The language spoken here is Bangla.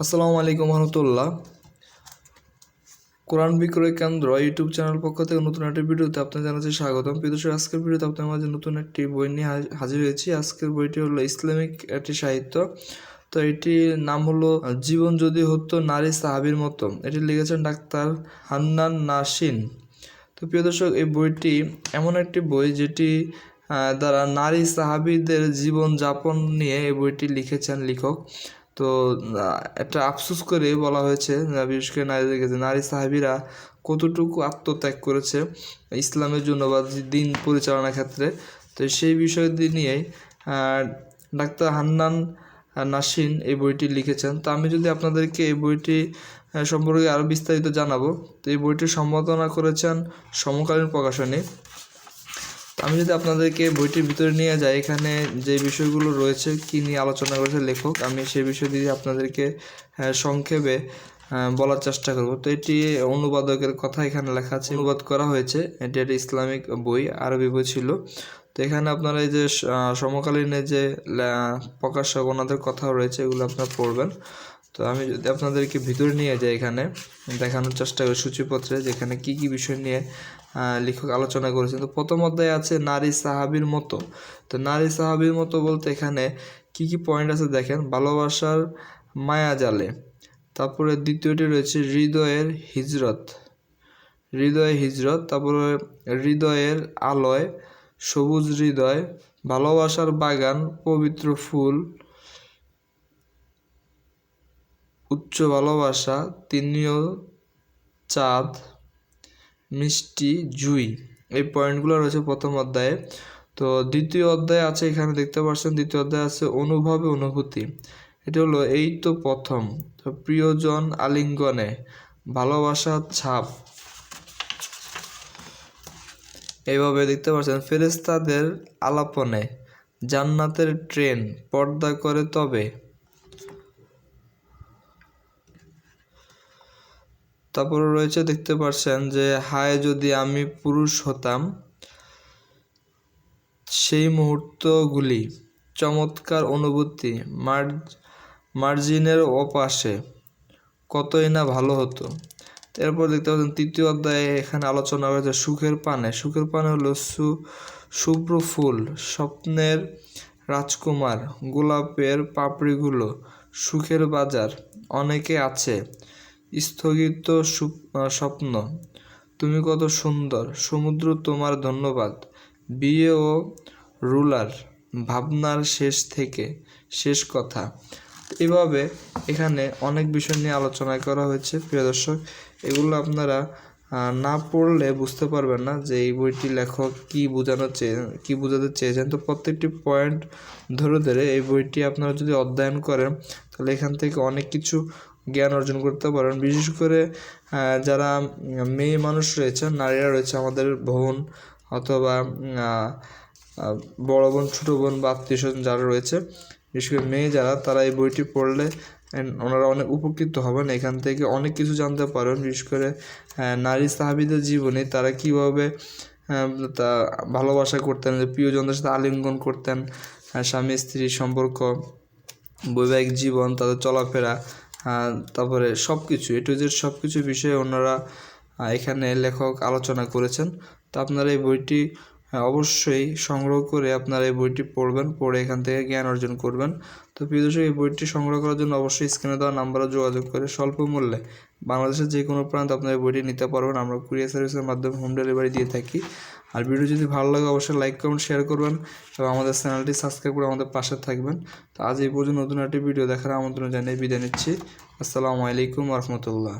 আসসালামু আলাইকুম রহমতুল্লাহ। কোরআন বিক্রয় কেন্দ্র ইউটিউব চ্যানেল পক্ষ থেকে নতুন একটি ভিডিওতে আপনার জানাচ্ছি স্বাগতম। প্রিয় আজকের ভিডিওতে আপনার মাঝে নতুন একটি বই নিয়ে হাজির হয়েছি। আজকের বইটি হলো ইসলামিক একটি সাহিত্য। তো এটির নাম হলো জীবন যদি হতো নারী সাহাবির মতো। এটি লিখেছেন ডাক্তার হান্নান নাসিন। তো প্রিয় দর্শক, এই বইটি এমন একটি বই যেটি দ্বারা নারী সাহাবীদের জীবন যাপন নিয়ে এই বইটি লিখেছেন লেখক। তো একটা আফসোস করে বলা হয়েছে বিশেষ করে নারীদের কাছে নারী সাহাবীরা কতটুকু আত্মত্যাগ করেছে ইসলামের জন্য বা দিন পরিচালনার ক্ষেত্রে? তো সেই বিষয় নিয়েই ডাক্তার হান্নান নাসিন এই বইটি লিখেছেন। তো আমি যদি আপনাদেরকে এই বইটি সম্পর্কে আরও বিস্তারিত জানাব, তো এই বইটি সম্পাদনা করেছেন সমকালীন প্রকাশনী আমি যদি আপনাদেরকে বইটির ভিতরে নিয়ে যাই এখানে যে বিষয়গুলো রয়েছে কী নিয়ে আলোচনা করেছে লেখক আমি সেই বিষয় দিয়ে আপনাদেরকে সংক্ষেপে বলার চেষ্টা করব। তো এটি অনুবাদকের কথা এখানে লেখা আছে। অনুবাদ করা হয়েছে। এটি একটি ইসলামিক বই আরবি বই ছিল। তো এখানে আপনারা এই যে আহ, সমকালীনের যে প্রকাশক ওনাদের কথা রয়েছে এগুলো আপনারা পড়বেন। তো আমি যদি আপনাদেরকে ভিতরে নিয়ে যাই এখানে, দেখানোর চেষ্টা করি সূচিপত্রে যেখানে কি কি বিষয় নিয়ে লেখক আলোচনা করেছেন। তো প্রথম অধ্যায়ে আছে নারী সাহাবীর মতো। তো নারী সাহাবীর মতো বলতে এখানে কি কি পয়েন্ট আছে দেখেন? ভালোবাসার মায়া জালে তারপরে দ্বিতীয়টি রয়েছে হৃদয়ের হিজরত। হৃদয়ে, হিজরত, তারপরে হৃদয়ের আলোয় সবুজ হৃদয়, ভালোবাসার বাগান, পবিত্র ফুল উচ্চ ভালোবাসা, তিনিও চাঁদ, মিষ্টি, জুই। এই পয়েন্টগুলো রয়েছে প্রথম অধ্যায়ে। তো দ্বিতীয় অধ্যায়ে আছে, এখানে দেখতে পাচ্ছেন, দ্বিতীয় অধ্যায়ে আছে অনুভবে অনুভূতি। এটা হলো এই তো প্রথম। তো প্রিয়জন আলিঙ্গনে ভালোবাসার ছাপ। এইভাবে দেখতে পাচ্ছেন ফেরেস্তাদের আলাপনে, জান্নাতের ট্রেন পর্দা করে তবে। তারপরে রয়েছে দেখতে পাচ্ছেন যে, হায় যদি আমি পুরুষ হতাম, সেই মুহূর্তগুলি চমৎকার অনুভূতি মার্জ মার্জিনের ওপাশে কতই না ভালো হতো। এরপর দেখতে পাচ্ছেন তৃতীয় অধ্যায়ে এখানে আলোচনা করেছে সুখের পানে। সুখের পানে হলো সু, শুভ্র ফুল, স্বপ্নের রাজকুমার, গোলাপের পাপড়িগুলো, সুখের বাজার, অনেকে আছে স্থগিত স্বপ্ন। তুমি কত সুন্দর, সমুদ্র তোমার ধন্যবাদ। বিয়ে ও রুলার, ভাবনার শেষ থেকে শেষ কথা। এভাবে এখানে অনেক বিষয় নিয়ে আলোচনা করা হয়েছে, প্রিয় দর্শক। এগুলো আপনারা না পড়লে বুঝতে পারবেন না যে এই বইটি লেখক কি বোঝানো চেয়ে, কি বোঝাতে চেয়েছেন। তো প্রত্যেকটি পয়েন্ট ধরে ধরে এই বইটি আপনারা যদি অধ্যয়ন করেন, তাহলে এখান থেকে অনেক কিছু জ্ঞান অর্জন করতে পারেন। বিশেষ করে যারা মেয়ে মানুষ রয়েছে, নারীরা রয়েছে, আমাদের বোন অথবা বড় বোন, ছোটো বোন বা আত্মীয় স্বজন যারা রয়েছে, বিশেষ করে মেয়ে যারা, তারা এই বইটি পড়লে ওনারা অনেক উপকৃত হবেন। এখান থেকে অনেক কিছু জানতে পারেন বিশেষ করে নারী সাহাবিদের জীবনে, তারা কীভাবে তা ভালোবাসা করতেন প্রিয়জনদের সাথে আলিঙ্গন করতেন স্বামী স্ত্রীর সম্পর্ক, বৈবাহিক জীবন, তাদের চলাফেরা তারপরে সব কিছু এ টু জেড সব কিছু বিষয়ে ওনারা এখানে লেখক আলোচনা করেছেন। তো আপনারা এই বইটি আহ, অবশ্যই সংগ্রহ করে আপনারা এই বইটি পড়বেন পড়ে এখান থেকে জ্ঞান অর্জন করবেন। তো প্রিয় দর্শক এই বইটি সংগ্রহ করার জন্য অবশ্যই স্ক্রিনে দেওয়া নাম্বারে যোগাযোগ করে স্বল্প মূল্যে বাংলাদেশের যে কোনো প্রান্ত আপনারা এই বইটি নিতে পারবেন। আমরা কুরিয়ার সার্ভিসের মাধ্যমে হোম ডেলিভারি দিয়ে থাকি। আর ভিডিও যদি ভালো লাগে অবশ্যই লাইক কমেন্ট শেয়ার করবেন এবং আমাদের চ্যানেলটি সাবস্ক্রাইব করে আমাদের পাশে থাকবেন। তো আজ এই পর্যন্ত নতুন একটি ভিডিও দেখার আমন্ত্রণ জানিয়ে বিদায় নিচ্ছি। আসসালামু আলাইকুম রহমতুল্লাহ।